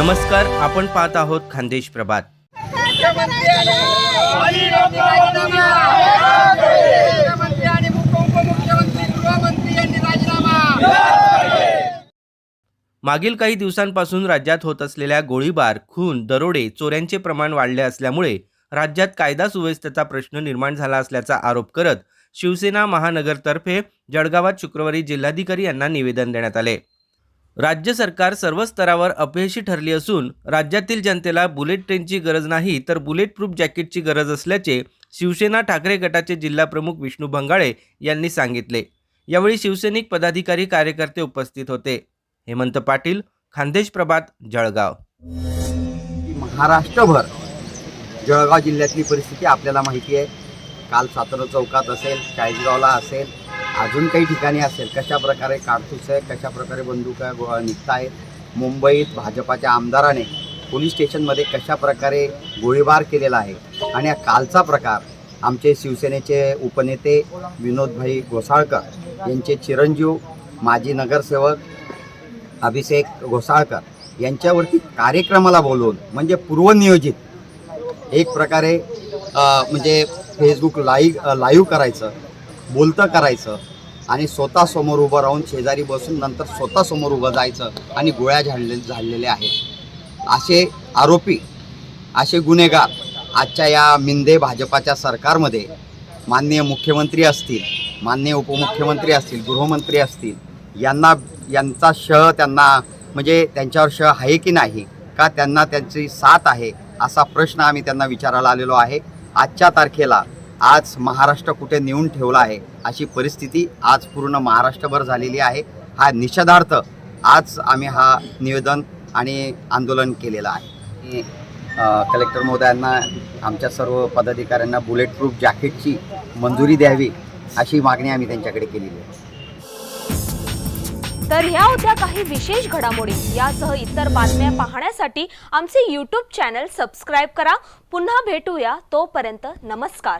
नमस्कार आपण पाहत आहोत खानदेश प्रभात. मागील काही दिवसांपासून राज्यात होत असलेल्या गोळीबार खून दरोडे चोऱ्यांचे प्रमाण वाढले असल्यामुळे राज्यात कायदा सुव्यवस्थेचा प्रश्न निर्माण झाला असल्याचा आरोप करत शिवसेना महानगरतर्फे जळगावात शुक्रवारी जिल्हाधिकारी यांना निवेदन देण्यात आले. राज्य सरकार सर्व स्तरावर अपयशी ठरली असून राज्यातील जनतेला बुलेट ट्रेनची गरज नाही तर बुलेट प्रूफ जॅकेटची गरज असल्याचे शिवसेना ठाकरे गटाचे जिल्हाप्रमुख विष्णू भंगाळे यांनी सांगितले. यावेळी शिवसैनिक पदाधिकारी कार्यकर्ते उपस्थित होते. हेमंत पाटील खानदेश प्रभात जळगाव. महाराष्ट्रभर. जळगाव जिल्ह्यातली परिस्थिती आपल्याला माहिती आहे. काल सातारा चौकात असेल चाळीसगावला असेल अजून काही ठिकाणी असेल कशा प्रकारे काडतूस आहे कशा प्रकारे बंदुका गो निघत आहेत मुंबईत भाजपाच्या आमदाराने पोलीस स्टेशनमध्ये कशा प्रकारे गोळीबार केलेला आहे आणि हा कालचा प्रकार आमचे शिवसेनेचे उपनेते विनोदभाई घोसाळकर यांचे चिरंजीव माजी नगरसेवक अभिषेक घोसाळकर यांच्यावरती कार्यक्रमाला बोलवून म्हणजे पूर्वनियोजित एक प्रकारे म्हणजे फेसबुक लाईव्ह लाईव्ह करायचं. बोलतं करायचं आणि स्वतः समोर उभं राहून शेजारी बसून नंतर स्वतः समोर उभं जायचं आणि गोळ्या झाडले झाडलेले आहेत. असे आरोपी असे गुन्हेगार आजच्या या मिंदे भाजपाच्या सरकारमध्ये माननीय मुख्यमंत्री असतील माननीय उपमुख्यमंत्री असतील गृहमंत्री असतील यांना यांचा श त्यांना म्हणजे त्यांच्यावर श आहे की नाही का त्यांना त्यांची साथ आहे असा प्रश्न आम्ही त्यांना विचारायला आलेलो आहे. आजच्या तारखेला आज महाराष्ट्र कुठे नेऊन ठेवला आहे अशी परिस्थिती आज पूर्ण महाराष्ट्रभर झालेली आहे. हा निषेधार्थ आज आम्ही हा निवेदन आणि आंदोलन केलेलं आहे. कलेक्टर महोदयांना आमच्या सर्व पदाधिकाऱ्यांना बुलेट प्रूफ जॅकेटची मंजुरी द्यावी अशी मागणी आम्ही त्यांच्याकडे केलेली आहे. तर ह्या होत्या काही विशेष घडामोडी. यासह इतर बातम्या पाहण्यासाठी आमचे यूट्यूब चॅनल सबस्क्राईब करा. पुन्हा भेटूया तोपर्यंत नमस्कार.